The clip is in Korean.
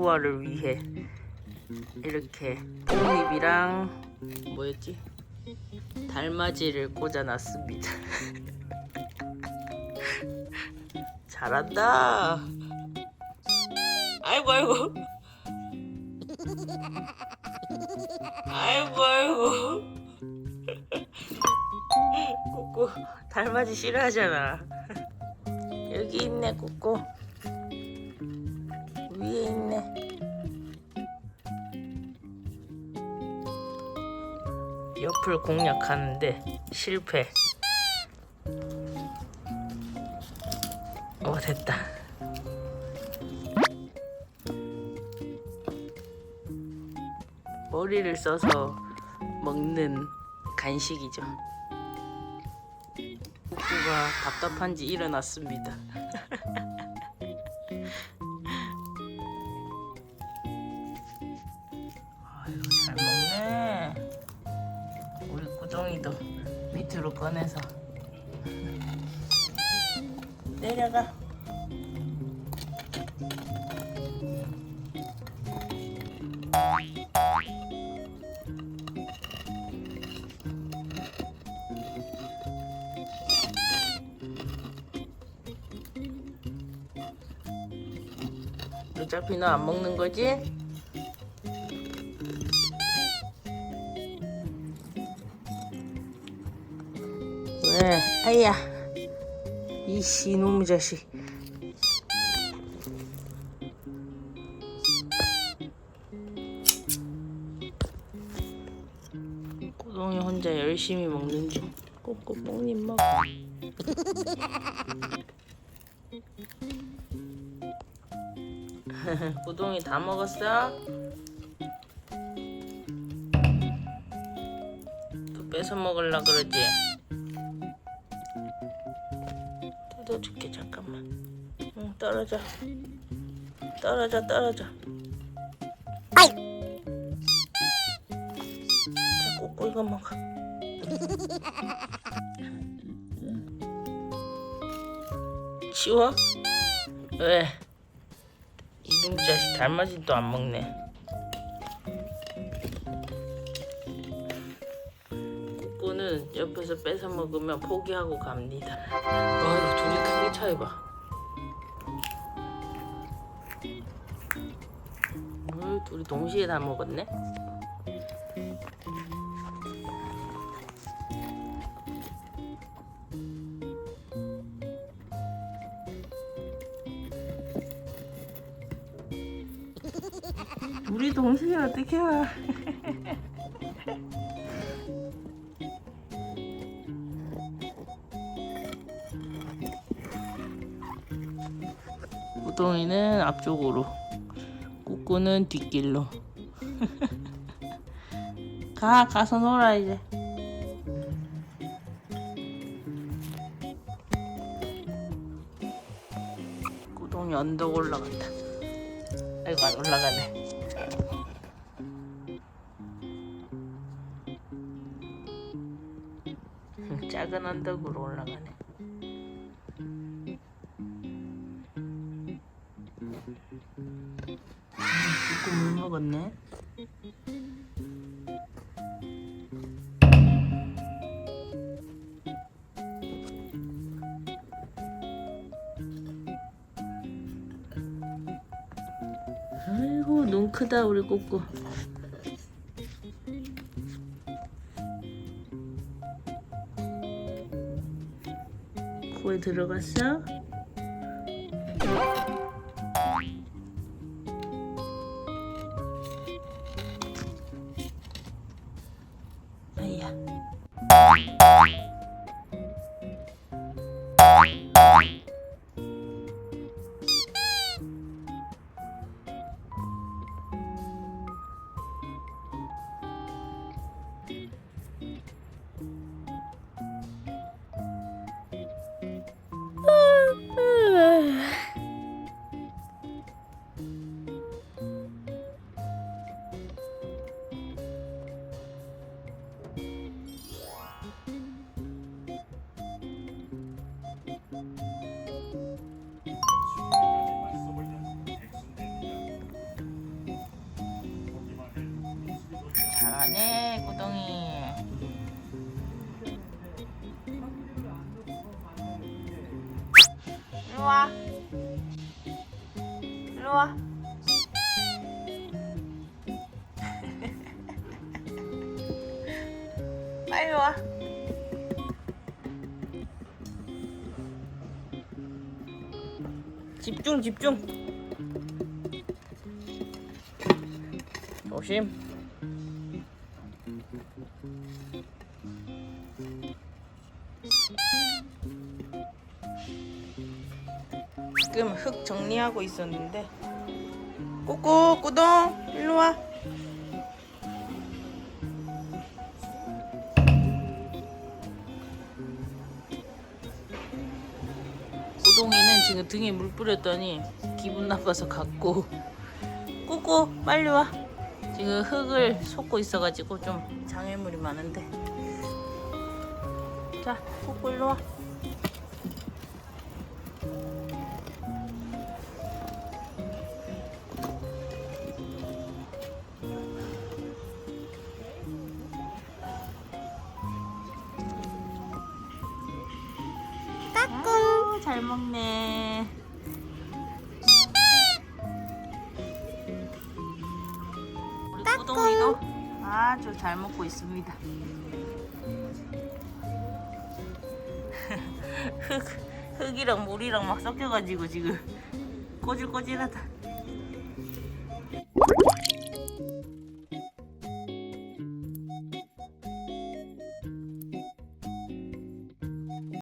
부화를 위해 이렇게 뽕잎이랑 뭐였지? 달맞이를 꽂아놨습니다. 잘한다. 아이고 아이고. 아이고 아이고. 꾸꾸 달맞이 싫어하잖아. 여기 있네 꾸꾸. 옆을 공략하는데 실패. 어 됐다. 머리를 써서 먹는 간식이죠. 꾸꾸가 답답한지 일어났습니다. 밑으로 꺼내서 내려가. 어차피 너 안 먹는 거지? 왜? 아야, 이 씨 놈의 자식. 꼬동이 혼자 열심히 먹는 중. 꼬꼬 뽕잎 먹어. 꼬동이 다 먹었어? 또 뺏어 먹으려 그러지? 떨어져. 떨어져 떨어져. 자 꼬꼬 이거 먹어. 치워? 왜? 이놈 자식 달맞이 또안 먹네. 꼬꼬는 옆에서 뺏어 먹으면 포기하고 갑니다. 아유 둘이 크게 차이 봐. 어, 둘이 동시에 다 먹었네. 우리 동생이 어떻게 와? 우동이는 앞쪽으로, 꾸꾸는 뒷길로. 가, 가서 놀아 이제. 꾸동이 언덕 올라간다. 아이고 안 올라가네. 작은 언덕으로 올라가네. 먹었네. 아이고 눈 크다 우리 꾸꾸. 코에 들어갔어? 일로 와. 일로 와. 빨리 와. 집중 집중. 조심. 지금 흙 정리하고 있었는데. 꼬꼬 꾸동 일로 와. 고동이는 지금 등에 물 뿌렸더니 기분 나빠서 갔고. 꾸꾸 빨리 와. 지금 흙을 솟고 있어가지고 좀 장애물이 많은데. 자 꾸꾸 일로 와 잘 먹네. 우리 꼬동이도 아주 잘 먹고 있습니다. 흙, 흙이랑 물이랑 막 섞여가지고 지금 꼬질꼬질하다.